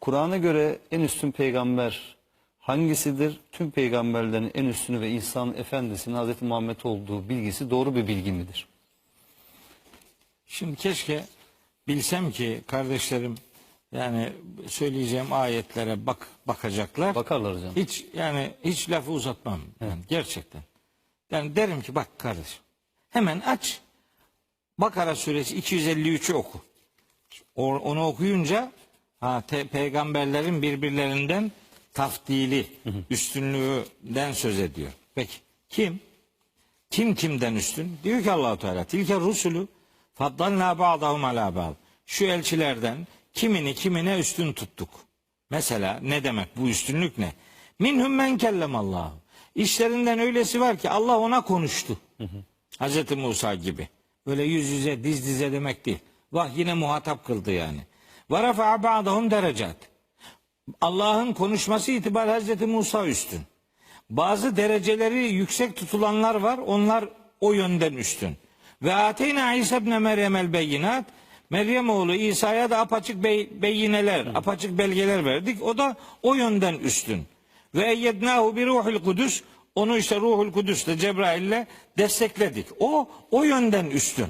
Kur'an'a göre en üstün peygamber hangisidir? Tüm peygamberlerin en üstünü ve insan efendisinin Hazreti Muhammed olduğu bilgisi doğru bir bilgi midir? Şimdi keşke bilsem ki kardeşlerim yani söyleyeceğim ayetlere bak bakacaklar. Bakarlar hocam. Hiç yani hiç lafı uzatmam. Yani gerçekten. Yani derim ki bak kardeşim. Hemen aç. Bakara suresi 253'ü oku. Onu okuyunca ha, te- peygamberlerin birbirlerinden tafdili, üstünlüğünden söz ediyor. Peki kim? Kim kimden üstün? Diyor ki Allahu Teala tilke rusulü faddalna ba'dahum ala ba'd. Şu elçilerden kimini kimine üstün tuttuk. Mesela ne demek bu üstünlük ne? Minhum men kellemallahu. İşlerinden öylesi var ki Allah ona konuştu. Hazreti Musa gibi. Böyle yüz yüze diz dize demek değil. Vah yine muhatap kıldı yani. Ve rafa'a ba'dahum derecat. Allah'ın konuşması itibariyle Hazreti Musa üstün. Bazı dereceleri yüksek tutulanlar var. Onlar o yönden üstün. Ve ateyna İsa ibn Meryem el beyinat. Meryem oğlu İsa'ya da apaçık bey, beyineler, apaçık belgeler verdik. O da o yönden üstün. Ve eyyednahu bir ruhul kudüs. Onu işte ruhul kudüsle Cebrail'le destekledik. O o yönden üstün.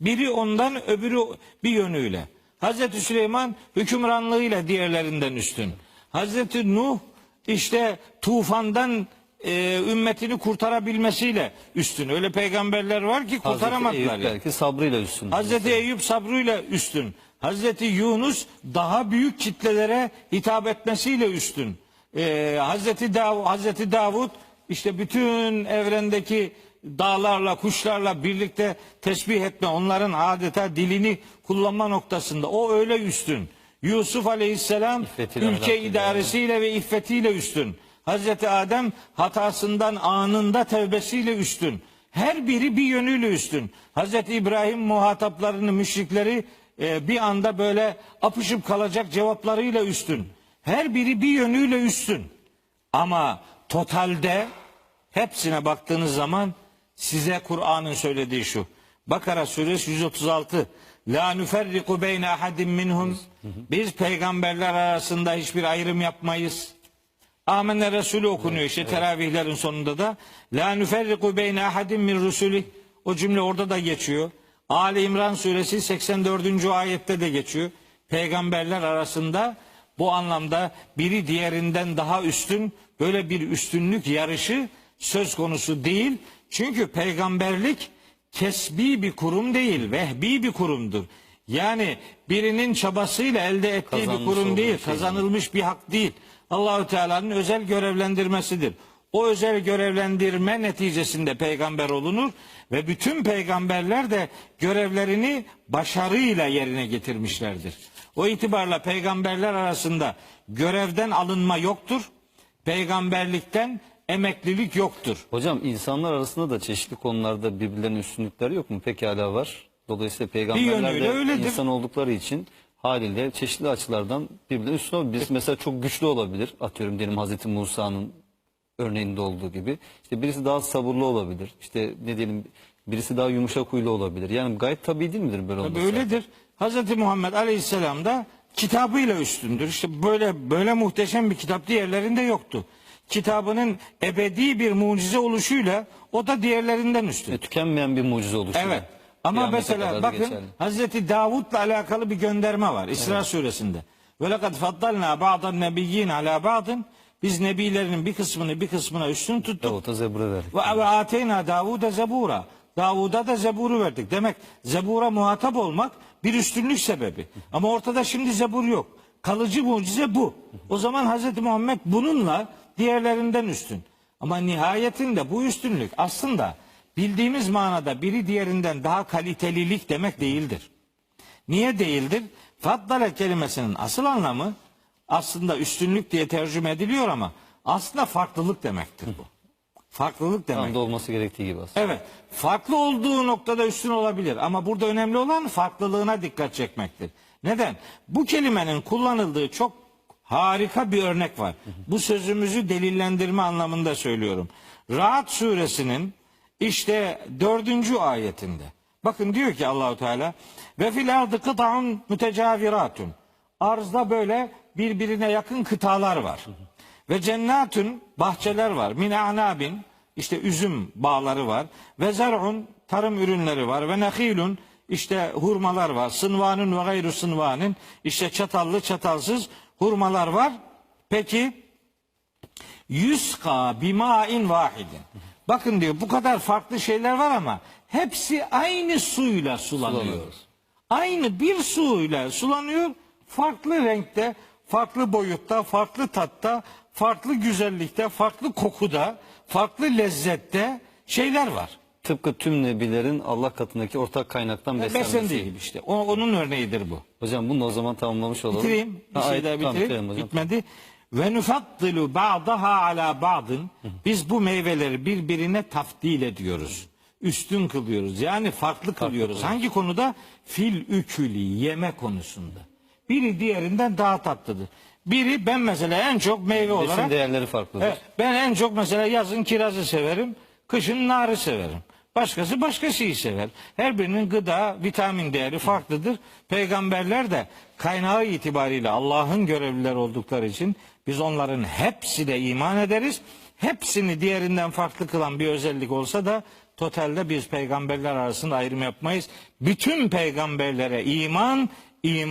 Biri ondan öbürü bir yönüyle. Hazreti Süleyman hükümranlığıyla diğerlerinden üstün. Hazreti Nuh işte tufandan e, ümmetini kurtarabilmesiyle üstün. Öyle peygamberler var ki Hazreti kurtaramadılar. Eyüp yani. belki sabrıyla üstün. Hazreti Eyüp sabrıyla üstün. Hazreti Yunus daha büyük kitlelere hitap etmesiyle üstün. Ee, Hazreti Dav Hazreti Davud işte bütün evrendeki dağlarla, kuşlarla birlikte tesbih etme, onların adeta dilini kullanma noktasında o öyle üstün. Yusuf Aleyhisselam İffetiyle, ülke idaresiyle ve iffetiyle üstün. Hazreti Adem hatasından anında tevbesiyle üstün. Her biri bir yönüyle üstün. Hazreti İbrahim muhataplarını, müşrikleri e, bir anda böyle apışıp kalacak cevaplarıyla üstün. Her biri bir yönüyle üstün. Ama totalde hepsine baktığınız zaman size Kur'an'ın söylediği şu. Bakara suresi 136. La nüferriku beyne ahadim minhum. Biz peygamberler arasında hiçbir ayrım yapmayız. Amenna Resulü okunuyor işte teravihlerin sonunda da. La nüferriku beyne ahadim min rusuli. O cümle orada da geçiyor. Ali İmran suresi 84. ayette de geçiyor. Peygamberler arasında bu anlamda biri diğerinden daha üstün böyle bir üstünlük yarışı söz konusu değil. Çünkü peygamberlik kesbi bir kurum değil, vehbi bir kurumdur. Yani birinin çabasıyla elde ettiği bir Kazanmış kurum olduğu değil, şey kazanılmış bir hak değil. Allahü Teala'nın özel görevlendirmesidir. O özel görevlendirme neticesinde peygamber olunur ve bütün peygamberler de görevlerini başarıyla yerine getirmişlerdir. O itibarla peygamberler arasında görevden alınma yoktur. Peygamberlikten emeklilik yoktur. Hocam insanlar arasında da çeşitli konularda birbirlerinin üstünlükleri yok mu? Pekala var. Dolayısıyla peygamberler yönüyle de öyledir. insan oldukları için haliyle çeşitli açılardan birbirlerine üstün olabilir. Birisi mesela çok güçlü olabilir. Atıyorum diyelim Hazreti Musa'nın örneğinde olduğu gibi. İşte birisi daha sabırlı olabilir. İşte ne diyelim birisi daha yumuşak huylu olabilir. Yani gayet tabii değil midir böyle olması? Böyledir. Hazreti Muhammed Aleyhisselam da kitabıyla üstündür. İşte böyle böyle muhteşem bir kitap diğerlerinde yoktu. Kitabının ebedi bir mucize oluşuyla o da diğerlerinden üstün. E, tükenmeyen bir mucize oluşu. Evet. Ama Kıyamete mesela bakın geçerli. Hazreti Davud'la alakalı bir gönderme var İsra suresinde. Ve lekad faddalna ba'dan nebiyyin ala ba'dın. Biz nebilerin bir kısmını bir kısmına üstün tuttuk. Davut'a zebra verdik. Ve ve ateyna Davud'a zebura. Davud'a da zeburu verdik. Demek zebura muhatap olmak bir üstünlük sebebi. Ama ortada şimdi zebur yok. Kalıcı mucize bu. O zaman Hazreti Muhammed bununla diğerlerinden üstün. Ama nihayetinde bu üstünlük aslında bildiğimiz manada biri diğerinden daha kalitelilik demek değildir. Niye değildir? Faddale kelimesinin asıl anlamı aslında üstünlük diye tercüme ediliyor ama aslında farklılık demektir bu. Farklılık demek. Tam da olması gerektiği gibi aslında. Evet. Farklı olduğu noktada üstün olabilir ama burada önemli olan farklılığına dikkat çekmektir. Neden? Bu kelimenin kullanıldığı çok harika bir örnek var. Bu sözümüzü delillendirme anlamında söylüyorum. Rahat suresinin işte dördüncü ayetinde. Bakın diyor ki Allahu Teala ve fil ardı kıta'un mütecaviratun. Arzda böyle birbirine yakın kıtalar var. Ve cennatün bahçeler var. Min anabin işte üzüm bağları var. Ve zar'un tarım ürünleri var. Ve nehilun işte hurmalar var. Sınvanın ve gayru sınvanın işte çatallı çatalsız hurmalar var. Peki Yüska bimain vahidin. Bakın diyor bu kadar farklı şeyler var ama hepsi aynı suyla sulanıyor. Sulanıyor. Aynı bir suyla sulanıyor. Farklı renkte, farklı boyutta, farklı tatta, farklı güzellikte, farklı kokuda, farklı lezzette şeyler var. Tıpkı tüm nebilerin Allah katındaki ortak kaynaktan beslenmesi. Beslendiği gibi işte. O, onun örneğidir bu. Hocam bunu o zaman tamamlamış olalım. Bitireyim. Bir Ha, şey ayet- daha tamam, bitireyim. bitirelim hocam. Bitmedi. Ve nufaddilu ba'daha ala ba'dın. Biz bu meyveleri birbirine tafdil ediyoruz. Üstün kılıyoruz. Yani farklı kılıyoruz. Hangi konuda? Fil ükülü yeme konusunda. Biri diğerinden daha tatlıdır. Biri ben mesela en çok meyve Besin olarak değerleri farklıdır. Evet, ben en çok mesela yazın kirazı severim, kışın narı severim. Başkası başka şeyi sever. Her birinin gıda, vitamin değeri farklıdır. Peygamberler de kaynağı itibariyle Allah'ın görevliler oldukları için biz onların hepsine iman ederiz. Hepsini diğerinden farklı kılan bir özellik olsa da totalde biz peygamberler arasında ayrım yapmayız. Bütün peygamberlere iman, iman